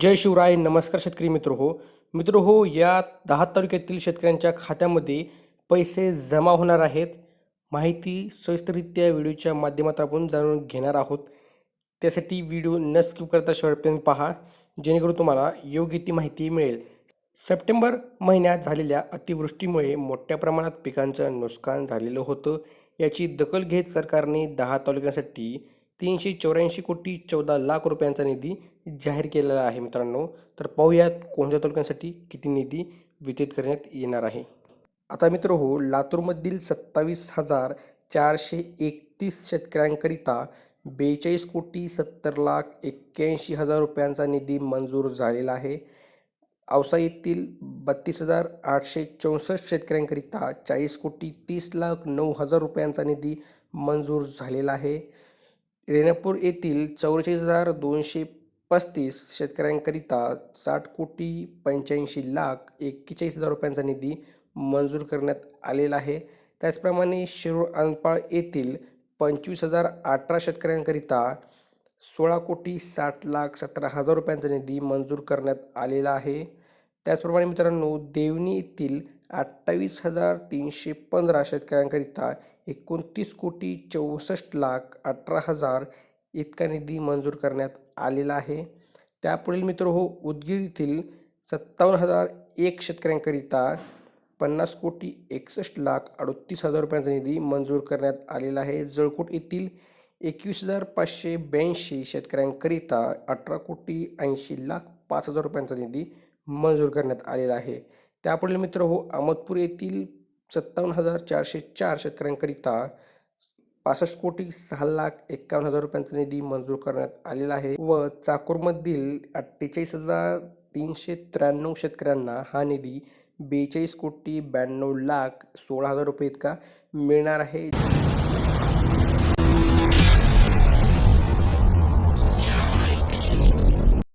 जय शिवराय नमस्कार शेतकरी मित्र हो. मित्र हो या दहा तालुक्यातील शेतकऱ्यांच्या खात्यामध्ये पैसे जमा होणार आहेत. माहिती सविस्तररित्या व्हिडिओच्या माध्यमातून आपण जाणून घेणार आहोत. त्यासाठी व्हिडिओ न स्किप करता शेवटपर्यंत पहा जेणेकरून तुम्हाला योग्य ती माहिती मिळेल. सप्टेंबर महिन्यात झालेल्या अतिवृष्टीमुळे मोठ्या प्रमाणात पिकांचं नुकसान झालेलं होतं. याची दखल घेत सरकारने दहा तालुक्यांसाठी तीनशे चौऱ्याऐंशी कोटी चौदा लाख रुपयांचा निधी जाहीर केलेला आहे मित्रांनो. तर पाहूयात कोणत्या तालुक्यांसाठी किती निधी वितरित करण्यात येणार आहे. आता मित्र हो लातूरमधील सत्तावीस हजार चारशे एकतीस शेतकऱ्यांकरिता बेचाळीस कोटी सत्तर लाख एक्क्याऐंशी हजार रुपयांचा निधी मंजूर झालेला आहे. औसा येथील बत्तीस हजार आठशे चौसष्ट शेतकऱ्यांकरिता चाळीस कोटी तीस लाख नऊ हजार रुपयांचा निधी मंजूर झालेला आहे. रेणापूर येथील चौवेचाळीस हजार दोनशे पस्तीस शेतकऱ्यांकरिता साठ कोटी पंच्याऐंशी लाख एक्केचाळीस हजार रुपयांचा निधी मंजूर करण्यात आलेला आहे. त्याचप्रमाणे शिरूर आंदपाळ येथील पंचवीस हजार अठरा शेतकऱ्यांकरिता सोळा कोटी साठ लाख सतरा हजार रुपयांचा निधी मंजूर करण्यात आलेला आहे. त्याचप्रमाणे मित्रांनो देवणी येथील अठ्ठावीस हजार तीनशे पंधरा शेतकऱ्यांकरिता एकोणतीस कोटी चौसष्ट लाख अठरा हजार इतका निधी मंजूर करण्यात आलेला आहे. त्यापुढील मित्र हो उदगीर येथील सत्तावन्न हजार एक शेतकऱ्यांकरिता पन्नास कोटी एकसष्ट लाख अडतीस हजार रुपयांचा निधी मंजूर करण्यात आलेला आहे. जळकोट येथील एकवीस हजार पाचशे ब्याऐंशी शेतकऱ्यांकरिता अठरा कोटी ऐंशी लाख पाच हजार रुपयांचा निधी मंजूर करण्यात आलेला आहे. त्यापुढील मित्र हो अहमदपूर येथील सत्तावन्न हजार चारशे चार शेतकऱ्यांकरिता पासष्ट कोटी सहा लाख एक्कावन्न हजार रुपयांचा निधी मंजूर करण्यात आलेला आहे व चाकूरमधील अठ्ठेचाळीस हजार तीनशे त्र्याण्णव शेतकऱ्यांना हा निधी बेचाळीस कोटी ब्याण्णव लाख सोळा हजार रुपये इतका मिळणार आहे.